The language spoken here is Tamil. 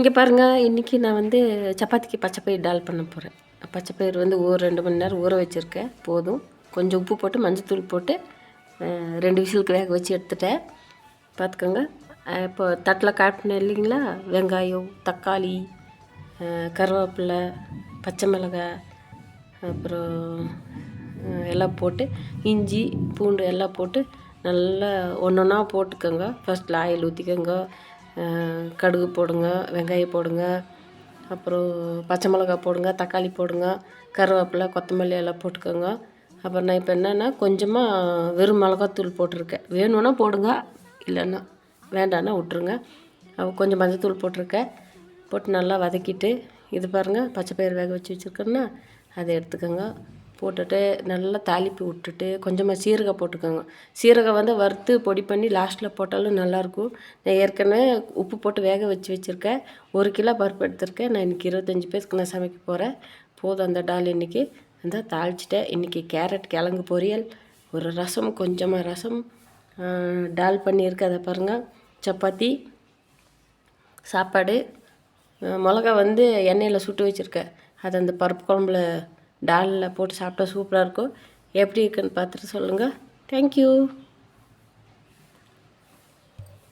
இங்கே பாருங்கள் இன்றைக்கி நான் வந்து சப்பாத்திக்கு பச்சைப்பயிர் டால் பண்ண போகிறேன் பச்சைப்பயிர் வந்து ஒரு ரெண்டு மணி நேரம் ஊற வச்சுருக்கேன். போதும். கொஞ்சம் உப்பு போட்டு மஞ்சத்தூள் போட்டு ரெண்டு விசிலுக்கு வேக வச்சு எடுத்துட்டேன். பார்த்துக்கோங்க இப்போ தட்டில் காட்டினேன் இல்லைங்களா? வெங்காயம் தக்காளி கருவேப்பிலை பச்சை மிளகாய் அப்புறம் எல்லாம் போட்டு இஞ்சி பூண்டு எல்லாம் போட்டு நல்லா ஒன்று ஒன்றா போட்டுக்கோங்க ஃபஸ்ட்டில் ஆயில் ஊற்றிக்கோங்க கடுகு போடுங்க வெங்காயம் போடுங்க அப்புறம் பச்சை மிளகாய் போடுங்க தக்காளி போடுங்க கருவேப்பிலை கொத்தமல்லி எல்லாம் போட்டுக்கோங்க. அப்புறம் நான் இப்போ என்னென்னா கொஞ்சமாக வெறும் மிளகாத்தூள் போட்டிருக்கேன். வேணும்னா போடுங்க இல்லைன்னா வேண்டான்னா விட்ருங்க அப்போ கொஞ்சம் மஞ்சத்தூள் போட்டிருக்கேன். போட்டு நல்லா வதக்கிட்டு இது பாருங்கள் பச்சை பயிர் வேக வச்சு வச்சுருக்கேன்னா அதை எடுத்துக்கோங்க. போட்டுட்டு நல்லா தாளிப்பு விட்டுட்டு கொஞ்சமாக சீரகம் போட்டுக்கோங்க. சீரகம் வந்து வறுத்து பொடி பண்ணி லாஸ்ட்டில் போட்டாலும் நல்லாயிருக்கும். நான் ஏற்கனவே உப்பு போட்டு வேக வச்சு வச்சுருக்கேன். ஒரு கிலோ பருப்பு எடுத்திருக்கேன். நான் இன்றைக்கி இருபத்தஞ்சி பேருக்கு நான் சமைக்க போகிறேன் போதும் அந்த டால் இன்றைக்கி அந்த தாளிச்சிட்டேன். இன்றைக்கி கேரட் கிழங்கு பொரியல் ஒரு ரசம் கொஞ்சமாக ரசம். டால் பண்ணியிருக்கேன் அதை பாருங்கள் சப்பாத்தி சாப்பாடு. மிளகா வந்து எண்ணெயில் சுட்டு வச்சுருக்கேன். அதை அந்த பருப்பு குழம்புல டாலில் போட்டு சாப்பிட்டா சூப்பராக இருக்கும். எப்படி இருக்குன்னு பார்த்துட்டு சொல்லுங்கள் தேங்க்யூ